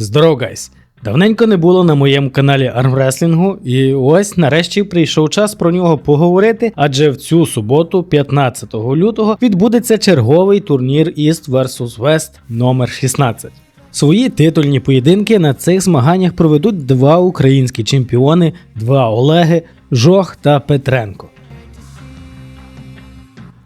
Здорово, гайс! Давненько не було на моєму каналі армреслінгу, і ось нарешті прийшов час про нього поговорити, адже в цю суботу, 15 лютого, відбудеться черговий турнір East vs West номер 16. Свої титульні поєдинки на цих змаганнях проведуть два українські чемпіони, два Олеги, Жох та Петренко.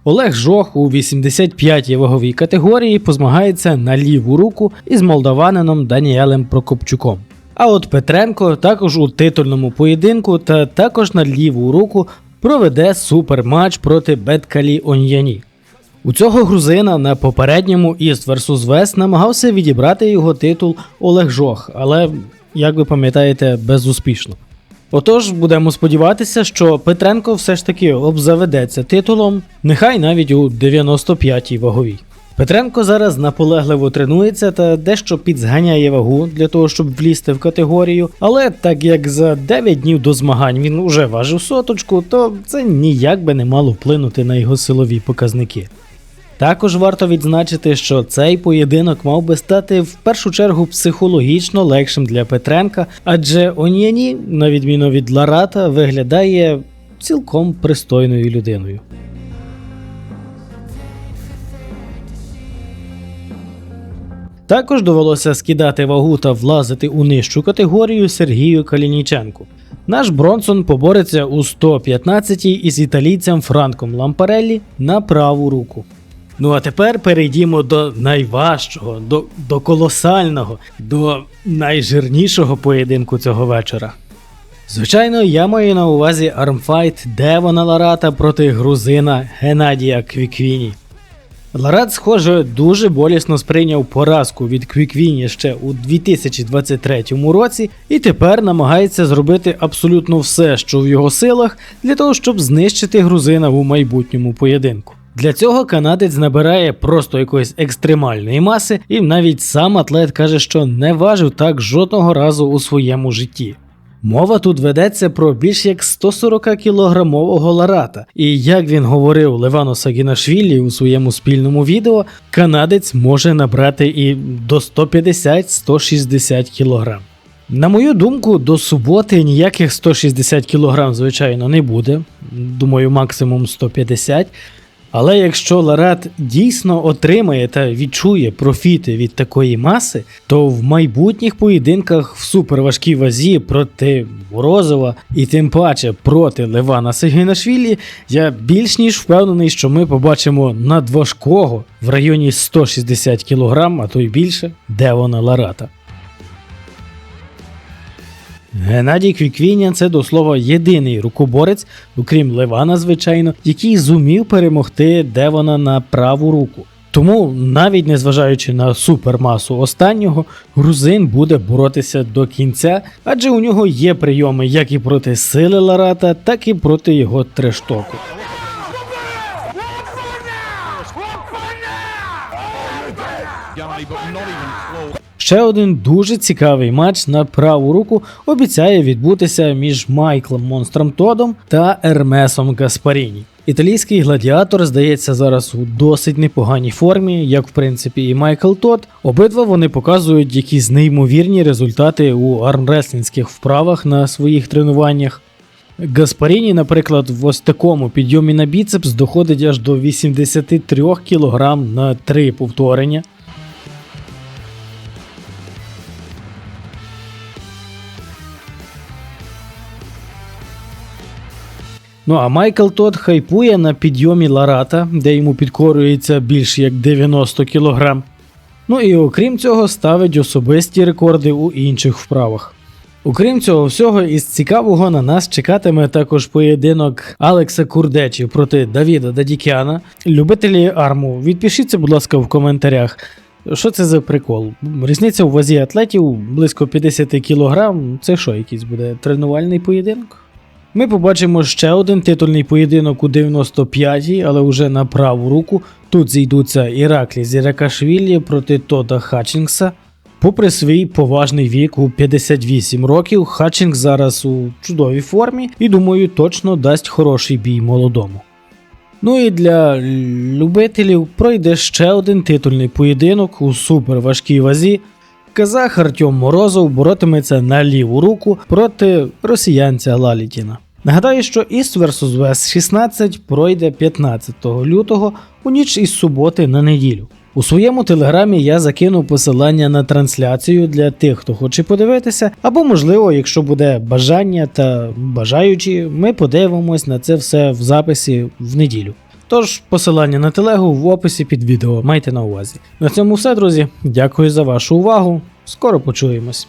Олег Жох у 85-й ваговій категорії позмагається на ліву руку із молдаванином Даніелем Прокопчуком. А от Петренко також у титульному поєдинку та також на ліву руку проведе суперматч проти Беткалі Оньяні. У цього грузина на попередньому East vs West намагався відібрати його титул Олег Жох, але, як ви пам'ятаєте, безуспішно. Отож, будемо сподіватися, що Петренко все ж таки обзаведеться титулом, нехай навіть у 95-й ваговій. Петренко зараз наполегливо тренується та дещо підзганяє вагу для того, щоб влізти в категорію, але так як за 9 днів до змагань він уже важив соточку, то це ніяк би не мало вплинути на його силові показники. Також варто відзначити, що цей поєдинок мав би стати в першу чергу психологічно легшим для Петренка, адже Он'яні, на відміну від Ларата, виглядає цілком пристойною людиною. Також довелося скидати вагу та влазити у нижчу категорію Сергію Калініченку. Наш Бронсон побореться у 115-й із італійцем Франком Лампареллі на праву руку. Ну а тепер перейдімо до найважчого, до, до колосального, до найжирнішого поєдинку цього вечора. Звичайно, я маю на увазі армфайт Девона Ларата проти грузина Геннадія Квіквіні. Ларат, схоже, дуже болісно сприйняв поразку від Квіквіні ще у 2023 році, і тепер намагається зробити абсолютно все, що в його силах, для того, щоб знищити грузина у майбутньому поєдинку. Для цього канадець набирає просто якоїсь екстремальної маси, і навіть сам атлет каже, що не важив так жодного разу у своєму житті. Мова тут ведеться про більш як 140 кілограмового ларата, і як він говорив Левану Сагінашвілі у своєму спільному відео, канадець може набрати і до 150-160 кілограм. На мою думку, до суботи ніяких 160 кг, звичайно, не буде. Думаю, максимум 150 але якщо Ларат дійсно отримає та відчує профіти від такої маси, то в майбутніх поєдинках в суперважкій вазі проти Морозова і тим паче проти Левана Сегінашвілі, я більш ніж впевнений, що ми побачимо надважкого в районі 160 кг, а то й більше, Девона Ларата. Геннадій Квіквіня це до слова єдиний рукоборець, окрім Левана, звичайно, який зумів перемогти Девона на праву руку. Тому, навіть незважаючи на супермасу останнього, грузин буде боротися до кінця, адже у нього є прийоми як і проти сили Ларата, так і проти його трештоку. Ще один дуже цікавий матч на праву руку обіцяє відбутися між Майклом Монстром Тодом та Ермесом Гаспаріні. Італійський гладіатор здається зараз у досить непоганій формі, як в принципі і Майкл Тод. Обидва вони показують якісь неймовірні результати у армреслінських вправах на своїх тренуваннях. Гаспаріні, наприклад, в ось такому підйомі на біцепс доходить аж до 83 кг на 3 повторення. Ну а Майкл Тод хайпує на підйомі Ларата, де йому підкорюється більш як 90 кг. Ну і окрім цього, ставить особисті рекорди у інших вправах. Окрім цього всього, із цікавого на нас чекатиме також поєдинок Алекса Курдечі проти Давіда Дадікяна. Любителі арму, відпишіться, будь ласка, в коментарях. Що це за прикол? Різниця у вазі атлетів близько 50 кг. Це що, якийсь буде тренувальний поєдинок? Ми побачимо ще один титульний поєдинок у 95-й, але вже на праву руку. Тут зійдуться Іраклі Зіракашвілі проти Тода Хатчінгса. Попри свій поважний вік у 58 років, Хатчінгс зараз у чудовій формі і, думаю, точно дасть хороший бій молодому. Ну і для любителів пройде ще один титульний поєдинок у суперважкій вазі. Казах Артем Морозов боротиметься на ліву руку проти росіянця Лалітіна. Нагадаю, що East vs West 16 пройде 15 лютого у ніч із суботи на неділю. У своєму телеграмі я закину посилання на трансляцію для тих, хто хоче подивитися, або, можливо, якщо буде бажання та бажаючі, ми подивимось на це все в записі в неділю. Тож посилання на телегу в описі під відео майте на увазі. На цьому все, друзі. Дякую за вашу увагу. Скоро почуємось.